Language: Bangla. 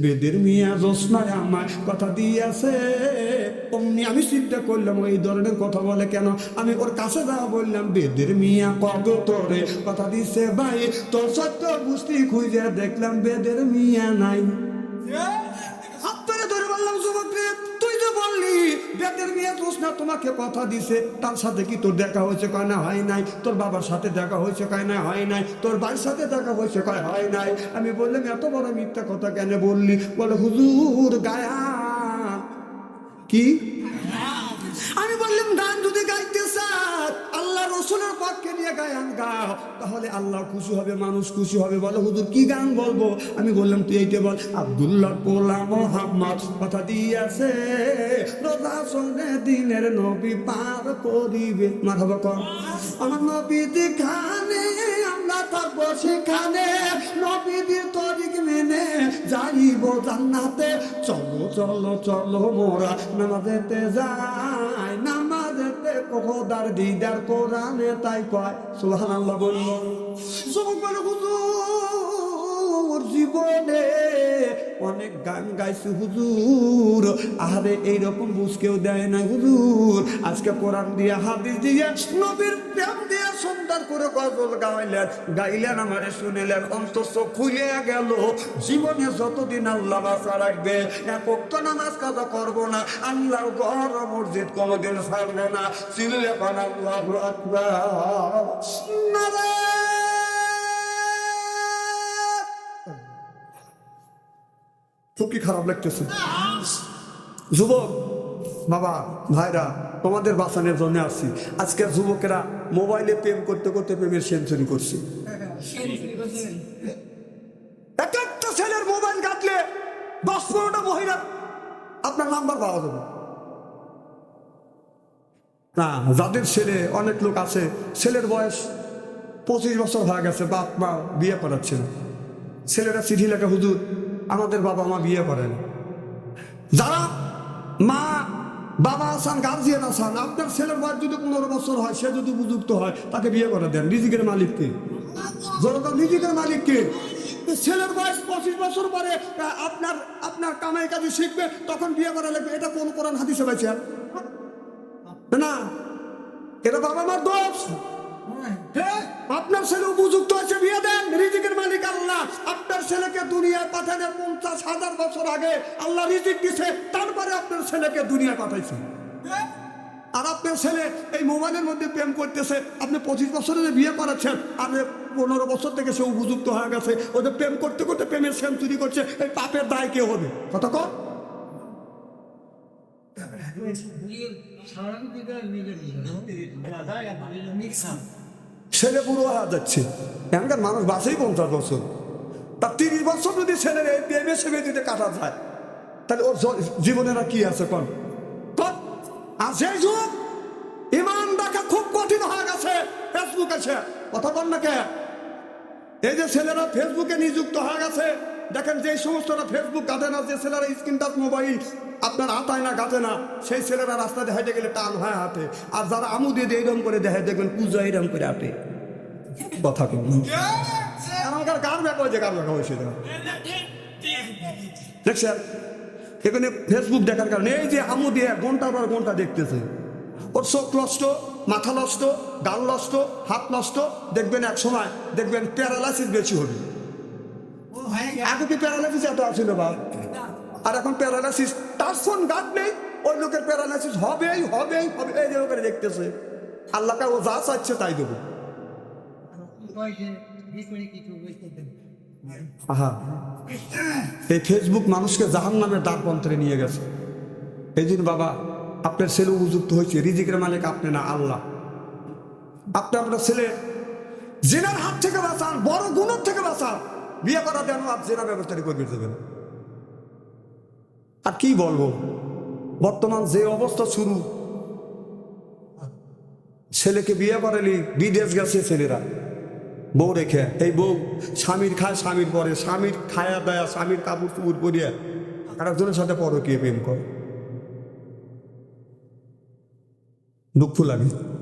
বেদের মিয়া জোসনায় আমার কথা দিয়েছে। অমনি আমি চিন্তা করলাম এই ধরনের কথা বলে কেন? আমি ওর কাছে যা বললাম বেদের মিয়া কত তোরে কথা দিছে ভাই? তোর সত্য বুঝতে খুঁজে দেখলাম বেদের মিয়া নাই। না তোমাকে কথা দিছে, তার সাথে কি তোর দেখা হয়েছে কয় না, হয় নাই। তোর বাবার সাথে দেখা হয়েছে কয় না, হয় নাই। তোর ভাইয়ের সাথে দেখা হয়েছে কয়, হয় নাই। আমি বললাম, এত বড় মিথ্যা কথা কেন বললি? বলে, হুজুর, গায়া। কি? আমি বললাম, গান যদি রসুলের গাও, তাহলে আল্লাহ খুশি হবে, মানুষ খুশি হবে। বলো, হুজুর, কি গান বলব? আমি বললাম, তুই এইটা বল। আব্দুল্লাহ পোলা মোহাম্মদ কথা দিয়েছে, রোজা সঙ্গে দিনের নবী পার করিবে। কর আমার নবী খানে আমরা থাকব সেখানে। নবীদের তরিক মেনে যাইব জান্নাতে। চলো চলো চলো মোরা নামাজেতে যাই নামাজেতে খোদার দিদার কোরআনে তাই কয় সুবহানাল্লাহ বলল জীবনে অনেক গান গাইছে, হুজুর। আরে এইরকম বুঝ কেউ দেয় না, হুজুর। আজকে কোরআন দিয়ে, হাদিস দিয়ে, নবীর প্রেম দিয়ে সুন্দর করে গজল গাইলেন। গাইলেন আমারে, শুনিলেন অন্তঃ খুলে গেল। জীবনে যতদিন আল্লাহ বাসা রাখবে, এক উক্ত নামাজ কাজা করব না। আল্লাহ ঘর, মসজিদ কোনোদিন ছাড়বো না। চিনলে পান আল্লাহ আকবার। খুব কি খারাপ লাগতেছে? যুবক, বাবা, ভাইরা, তোমাদের বাঁচানোর জন্য আসছি। আজকে যুবকেরা মোবাইলে প্রেম করতে করতে প্রেমের সেঞ্চুরি করছে। এক একটা ছেলের মোবাইল কাটলে দশ পনেরোটা মহিলা আপনার নাম্বার পাওয়া যাবে। না, যাদের ছেলে, অনেক লোক আছে, ছেলের বয়স পঁচিশ বছর হয়ে গেছে বাপ মা বিয়ে করাচ্ছে। ছেলেরা চিঠি লেখা, হুজুর আমাদের বাবা মা বিয়ে করেন যারা মা বাবা আসান গার্জিয়ান আসান আপনার ছেলের বয়স যদি পনেরো বছর হয় সে যদি উপযুক্ত হয় তাকে বিয়ে করে দেন। রিজিকের মালিককে যেরকম রিজিকের মালিককে ছেলের বয়স পঁচিশ বছর পরে আপনার আপনার কামাই কাজে শিখবে তখন বিয়ে করা লাগবে। এটা কোন কোরআন হাদিসে পাইছে? না। এটা বাবা মার দোষ। হ্যাঁ, আপনার ছেলে উপযুক্ত হয়েছে বিয়ে দেন। আপনার ছেলেকে দুনিয়ায় পাঠানোর পঞ্চাশ হাজার বছর আগে আল্লাহ রিজিক দিছে, তারপরে আপনার ছেলেকে দুনিয়া পাঠাইছে। আর আপনার ছেলে এই মোবাইলের মধ্যে প্রেম করতেছে, আপনি পঁচিশ বছরে যে বিয়ে করাচ্ছেন আর পনেরো বছর থেকে সে উপযুক্ত হয়ে গেছে, ওদের প্রেম করতে করতে প্রেমের সেঞ্চুরি করছে, এই পাপের দায় কে হবে? কথা কর ছেলে বুড়ো হয়ে যাচ্ছে। এখানকার মানুষ বাসেই পঞ্চাশ বছর। তিরিশ বছর যদি ছেলের এই সেবে দিতে কাটা যায়, তাহলে ওর জীবনের আর কি আছে কন? আর সেই যুগ ইমান রাখা খুব কঠিন হয়ে গেছে ফেসবুক আছে কথা কন না কে? এই যে ছেলেরা ফেসবুকে নিযুক্ত হয়ে গেছে, দেখেন যে সমস্তরা ফেসবুক গাঁধে না, যে ছেলেরা স্ক্রিন টাচ মোবাইল আপনার হাতায় না গাঁথে না, সেই ছেলেরা রাস্তা দেখাইতে গেলে টান হয় হাতে আর যারা আমু দিয়ে এরকম করে দেখাই দেখবেন পূজা এরকম করে হাঁটে। কথা কম আমাদের কার ব্যাপার যে কার ব্যাপার হয়েছে দেখছেন? এখানে ফেসবুক দেখার কারণে এই যে আমু দিয়ে ঘণ্টার পর ঘণ্টা দেখতেছে। ওর চোখ নষ্ট, মাথা নষ্ট, গাল নষ্ট, হাত নষ্ট, দেখবেন এক সময় দেখবেন প্যারালাইসিস বেশি হবে। আগে কি প্যারালাইসিস এত আছিল বা? আর এখন প্যারালাইসিস তার ফোন গাছ নেই, ওই লোকের প্যারালাইসিস হবেই হবেই হবে এই যে করে দেখতেছে। আল্লাহকে ও যা চাচ্ছে তাই দেবো। এই ফেসবুক মানুষকে জাহান নামের দ্বার পন্থরে নিয়ে গেছে। এই জন্য বাবা, আপনার ছেলে উপযুক্ত হয়েছে, রিজিকের মালিক আপনি না, আল্লাহ। আপনি আপনার ছেলে জেনার হাত থেকে বাঁচান, বড় গুণের থেকে বাঁচান। বিয়ে করা দেন আর জেনা ব্যবস্থাটি করবে দেবেন। আর কি বলব? বর্তমান যে অবস্থা শুরু। ছেলেকে বিয়ে করেলি বিদেশ গেছে ছেলেরা। বউ রেখে, এই বউ, স্বামীর খায় স্বামীর পরে, স্বামীর খায়া দেয়া, স্বামীর কাপড় চুপুর আর একজনের সাথে পরকীয় প্রেম করে। দুঃখ লাগে।